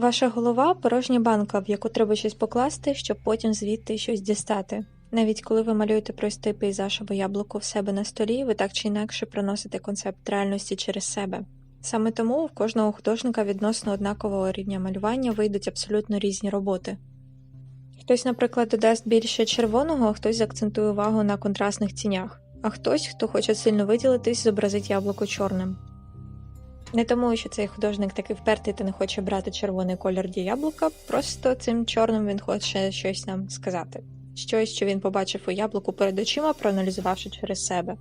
Ваша голова порожня банка, в яку треба щось покласти, щоб потім звідти щось дістати. Навіть коли ви малюєте простий пейзаж або яблуко в себе на столі, ви так чи інакше проносите концепт реальності через себе. Саме тому в кожного художника відносно однакового рівня малювання вийдуть абсолютно різні роботи. Хтось, наприклад, додасть більше червоного, а хтось акцентує увагу на контрастних тінях, а хтось, хто хоче сильно виділитись, зобразить яблуко чорним. Не тому, що цей художник такий впертий та не хоче брати червоний колір яблука, просто цим чорним він хоче щось нам сказати, щось, що він побачив у яблуку перед очима, проаналізувавши через себе.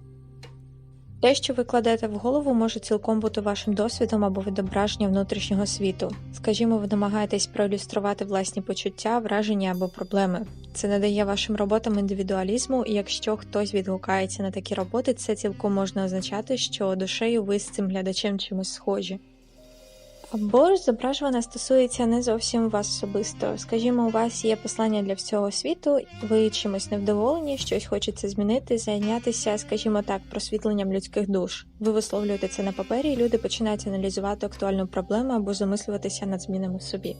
Те, що ви кладете в голову, може цілком бути вашим досвідом або відображенням внутрішнього світу. Скажімо, ви намагаєтесь проілюструвати власні почуття, враження або проблеми. Це надає вашим роботам індивідуалізму, і якщо хтось відгукається на такі роботи, це цілком можна означати, що душею ви з цим глядачем чимось схожі. Або ж зображуване стосується не зовсім вас особисто. Скажімо, у вас є послання для всього світу, ви чимось невдоволені, щось хочеться змінити, зайнятися, скажімо так, просвітленням людських душ. Ви висловлюєте це на папері, і люди починають аналізувати актуальну проблему або замислюватися над змінами в собі.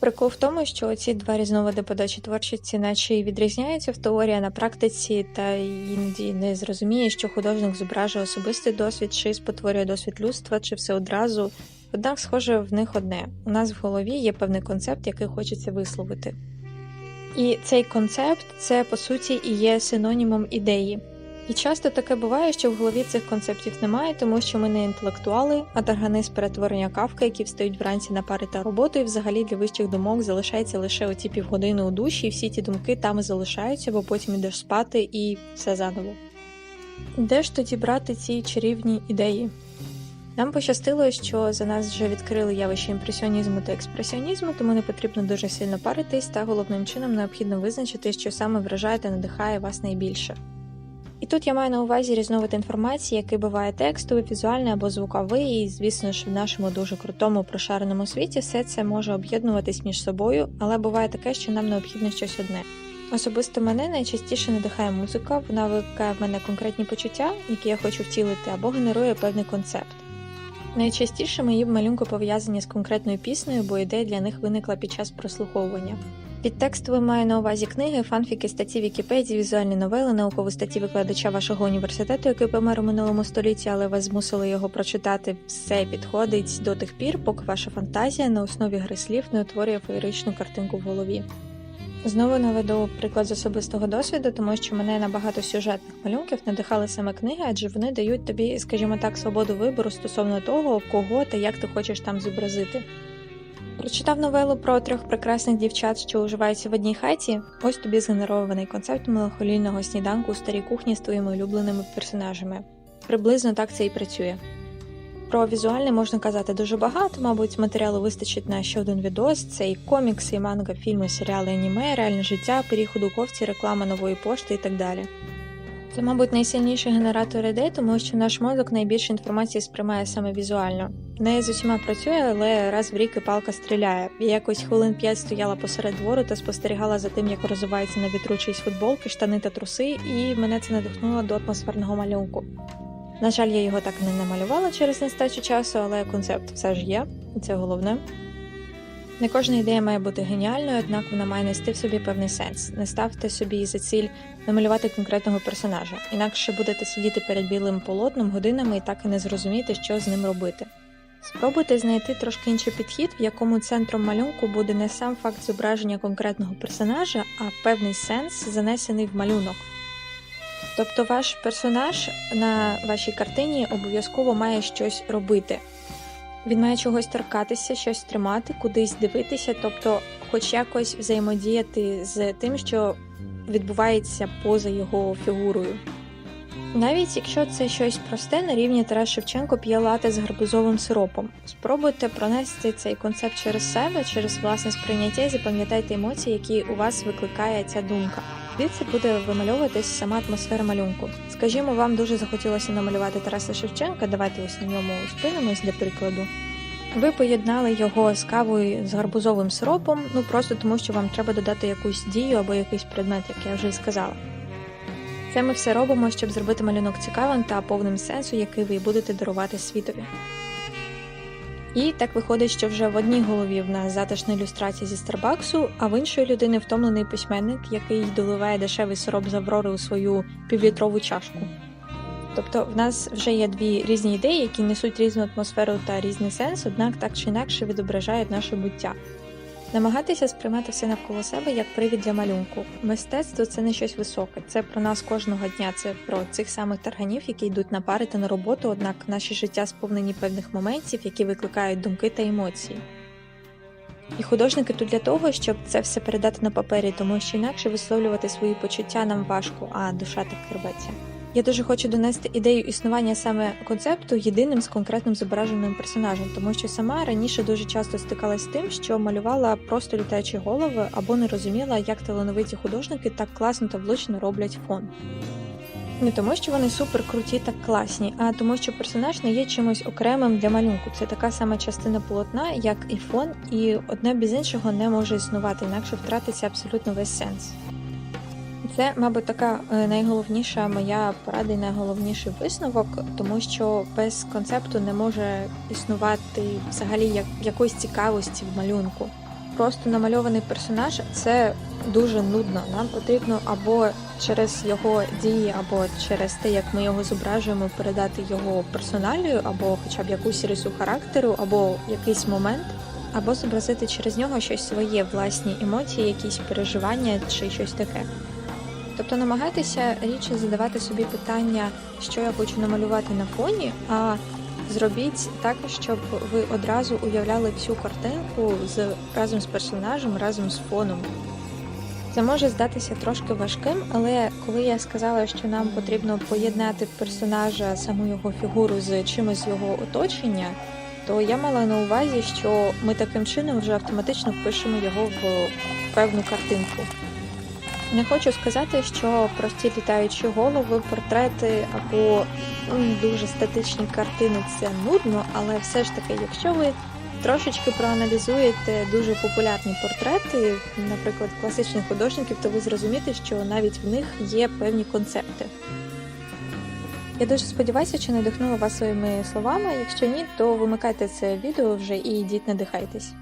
Прикол в тому, що ці два різновиди подачі творчості, наче й відрізняються в теорії, на практиці, та іноді не зрозуміє, що художник зображує особистий досвід, чи спотворює досвід людства, чи все одразу. Однак, схоже, в них одне. У нас в голові є певний концепт, який хочеться висловити. І цей концепт це по суті і є синонімом ідеї. І часто таке буває, що в голові цих концептів немає, тому що ми не інтелектуали, а таргани з перетворення кавки, які встають вранці на пари та роботу, і взагалі для вищих думок залишається лише оті півгодини у душі, і всі ті думки там і залишаються, бо потім ідеш спати і все заново. Де ж тоді брати ці чарівні ідеї? Нам пощастило, що за нас вже відкрили явище імпресіонізму та експресіонізму, тому не потрібно дуже сильно паритись, та головним чином необхідно визначити, що саме вражає та надихає вас найбільше. І тут я маю на увазі різновид інформації, який буває текстовий, візуальний або звуковий, і звісно ж в нашому дуже крутому прошареному світі все це може об'єднуватись між собою, але буває таке, що нам необхідно щось одне. Особисто мене найчастіше надихає музика, вона викликає в мене конкретні почуття, які я хочу втілити, або генерує певний концепт. Найчастіше мої малюнки пов'язані з конкретною піснею, бо ідея для них виникла під час прослуховування. Під текстовим маю на увазі книги, фанфіки, статті Вікіпедії, візуальні новели, наукові статті викладача вашого університету, який помер у минулому столітті, але вас змусили його прочитати. Все підходить до тих пір, поки ваша фантазія на основі гри слів не утворює феєричну картинку в голові. Знову наведу приклад з особистого досвіду, тому що мене на багато сюжетних малюнків надихали саме книги, адже вони дають тобі, скажімо так, свободу вибору стосовно того, кого та як ти хочеш там зобразити. Прочитав новелу про трьох прекрасних дівчат, що уживаються в одній хаті. Ось тобі згенерований концепт меланхолійного сніданку у старій кухні з твоїми улюбленими персонажами. Приблизно так це і працює. Про візуальне можна казати дуже багато, мабуть, матеріалу вистачить на ще один відос. Це і комікси, і манга, фільми, серіали, аніме, реальне життя, періху дуковці, реклама нової пошти і так далі. Це, мабуть, найсильніший генератор ідей, тому що наш мозок найбільше інформації сприймає саме візуально. Не з усіма працює, але раз в рік і палка стріляє. Я якось хвилин п'ять стояла посеред двору та спостерігала за тим, як розвивається на вітру чиїсь футболки, штани та труси, і мене це надихнуло до атмосферного малюнку. На жаль, я його так не намалювала через нестачу часу, але концепт все ж є, і це головне. Не кожна ідея має бути геніальною, однак вона має нести в собі певний сенс. Не ставте собі за ціль намалювати конкретного персонажа, інакше будете сидіти перед білим полотном годинами і так і не зрозумієте, що з ним робити. Спробуйте знайти трошки інший підхід, в якому центром малюнку буде не сам факт зображення конкретного персонажа, а певний сенс, занесений в малюнок. Тобто ваш персонаж на вашій картині обов'язково має щось робити. Він має чогось торкатися, щось тримати, кудись дивитися, тобто, хоч якось взаємодіяти з тим, що відбувається поза його фігурою. Навіть якщо це щось просте, на рівні Тарас Шевченко п'є лати з гарбузовим сиропом. Спробуйте пронести цей концепт через себе, через власне сприйняття і запам'ятайте емоції, які у вас викликає ця думка. Звідси буде вимальовуватись сама атмосфера малюнку. Скажімо, вам дуже захотілося намалювати Тараса Шевченка, давайте ось на ньому спинимось для прикладу. Ви поєднали його з кавою з гарбузовим сиропом, ну просто тому, що вам треба додати якусь дію або якийсь предмет, як я вже й сказала. Це ми все робимо, щоб зробити малюнок цікавим та повним сенсу, який ви будете дарувати світові. І так виходить, що вже в одній голові в нас затишна ілюстрація зі Старбаксу, а в іншої людини втомлений письменник, який доливає дешевий сироп з Аврори у свою півлітрову чашку. Тобто в нас вже є дві різні ідеї, які несуть різну атмосферу та різний сенс, однак так чи інакше відображають наше буття. Намагатися сприймати все навколо себе як привід для малюнку. Мистецтво це не щось високе, це про нас кожного дня, це про цих самих тарганів, які йдуть на пари та на роботу, однак наші життя сповнені певних моментів, які викликають думки та емоції. І художники тут для того, щоб це все передати на папері, тому що інакше висловлювати свої почуття нам важко, а душа так рветься. Я дуже хочу донести ідею існування саме концепту єдиним з конкретним зображеним персонажем, тому що сама раніше дуже часто стикалась з тим, що малювала просто літаючі голови або не розуміла, як талановиті художники так класно та влучно роблять фон. Не тому, що вони супер круті та класні, а тому, що персонаж не є чимось окремим для малюнку. Це така сама частина полотна, як і фон, і одне без іншого не може існувати, інакше втратиться абсолютно весь сенс. Це, мабуть, така е, найголовніша моя порада і найголовніший висновок, тому що без концепту не може існувати взагалі як якоїсь цікавості в малюнку. Просто намальований персонаж це дуже нудно. Нам потрібно або через його дії, або через те, як ми його зображуємо, передати його персоналію, або хоча б якусь рису характеру, або якийсь момент, або зобразити через нього щось своє, власні емоції, якісь переживання чи щось таке. Тобто намагайтеся рідше задавати собі питання, що я хочу намалювати на фоні, а зробіть так, щоб ви одразу уявляли всю картинку з разом з персонажем, разом з фоном. Це може здатися трошки важким, але коли я сказала, що нам потрібно поєднати персонажа, саму його фігуру з чимось його оточення, то я мала на увазі, що ми таким чином вже автоматично впишемо його в певну картинку. Не хочу сказати, що прості літаючі голови, портрети або м, дуже статичні картини це нудно, але все ж таки, якщо ви трошечки проаналізуєте дуже популярні портрети, наприклад, класичних художників, то ви зрозумієте, що навіть в них є певні концепти. Я дуже сподіваюся, що надихнула вас своїми словами. Якщо ні, то вимикайте це відео вже і йдіть надихайтесь.